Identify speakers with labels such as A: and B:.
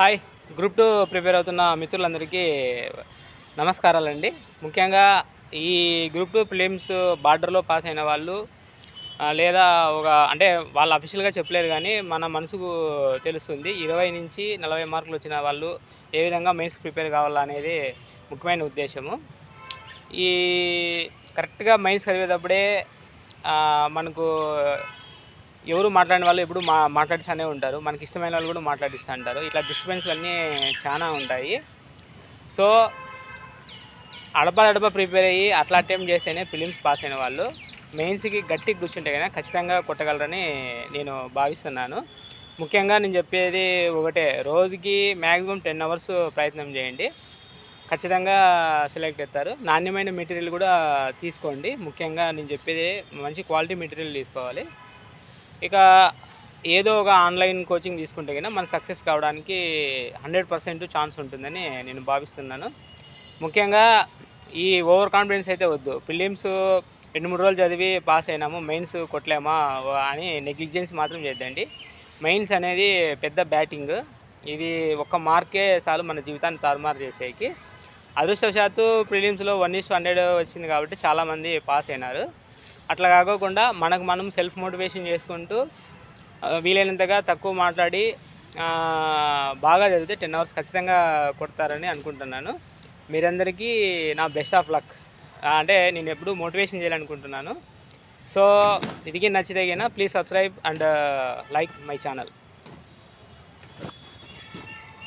A: Hi. Group two prepare అవుతున్న మిత్రులందరికీ నమస్కారాలండి. ముఖ్యంగా ఈ గ్రూప్ టూ ఫిలిమ్స్ బార్డర్లో పాస్ అయిన వాళ్ళు లేదా ఒక అంటే వాళ్ళు అఫీషియల్గా చెప్పలేరు కానీ మన మనసుకు తెలుస్తుంది. ఇరవై నుంచి నలభై మార్కులు వచ్చిన వాళ్ళు ఏ విధంగా మెయిన్స్ ప్రిపేర్ కావాలా అనేది ముఖ్యమైన ఉద్దేశము. ఈ కరెక్ట్గా మైండ్స్ చదివేటప్పుడే మనకు ఎవరు మాట్లాడిన వాళ్ళు ఎప్పుడు మా మాట్లాడిస్తూనే ఉంటారు. మనకి ఇష్టమైన వాళ్ళు కూడా మాట్లాడిస్తూ ఉంటారు. ఇట్లా డిస్టర్బెన్స్లు అన్నీ చాలా ఉంటాయి. సో అడప అడప ప్రిపేర్ అయ్యి అట్లా అటెంప్ట్ చేస్తేనే ఫిలిమ్స్ పాస్ అయిన వాళ్ళు మెయిన్స్కి గట్టి కూర్చుంటే కనుక ఖచ్చితంగా కొట్టగలరని నేను భావిస్తున్నాను. ముఖ్యంగా నేను చెప్పేది ఒకటే రోజుకి మ్యాక్సిమం టెన్ అవర్స్ ప్రయత్నం చేయండి. ఖచ్చితంగా సెలెక్ట్ అవుతారు. నాణ్యమైన మెటీరియల్ కూడా తీసుకోండి. ముఖ్యంగా నేను చెప్పేది మంచి క్వాలిటీ మెటీరియల్ తీసుకోవాలి. ఇక ఏదో ఒక ఆన్లైన్ కోచింగ్ తీసుకుంటే కన్నా మనం సక్సెస్ కావడానికి హండ్రెడ్ పర్సెంట్ ఛాన్స్ ఉంటుందని నేను భావిస్తున్నాను. ముఖ్యంగా ఈ ఓవర్ కాన్ఫిడెన్స్ అయితే వద్దు. ఫిలిమ్స్ రెండు మూడు రోజులు చదివి పాస్ అయినాము మెయిన్స్ కొట్టలేమా అని నెగ్లిజెన్స్ మాత్రం చేద్దండి మెయిన్స్ అనేది పెద్ద బ్యాటింగ్. ఇది ఒక్క మార్కే చాలు మన జీవితాన్ని తారుమారు చేసేకి. అదృష్టవశాత్తు ప్రిలిమ్స్లో వన్ ఇస్ హండ్రెడ్ వచ్చింది కాబట్టి చాలామంది పాస్ అయినారు. అట్లా కాకోకుండా మనకు మనం సెల్ఫ్ మోటివేషన్ చేసుకుంటూ వీలైనంతగా తక్కువ మాట్లాడి బాగా చదివితే టెన్ అవర్స్ ఖచ్చితంగా కొడతారని అనుకుంటున్నాను. మీరందరికీ నా బెస్ట్ ఆఫ్ లక్ అంటే నేను ఎప్పుడు మోటివేషన్ చేయాలనుకుంటున్నాను. సో ఇది నచ్చితే please subscribe and like my channel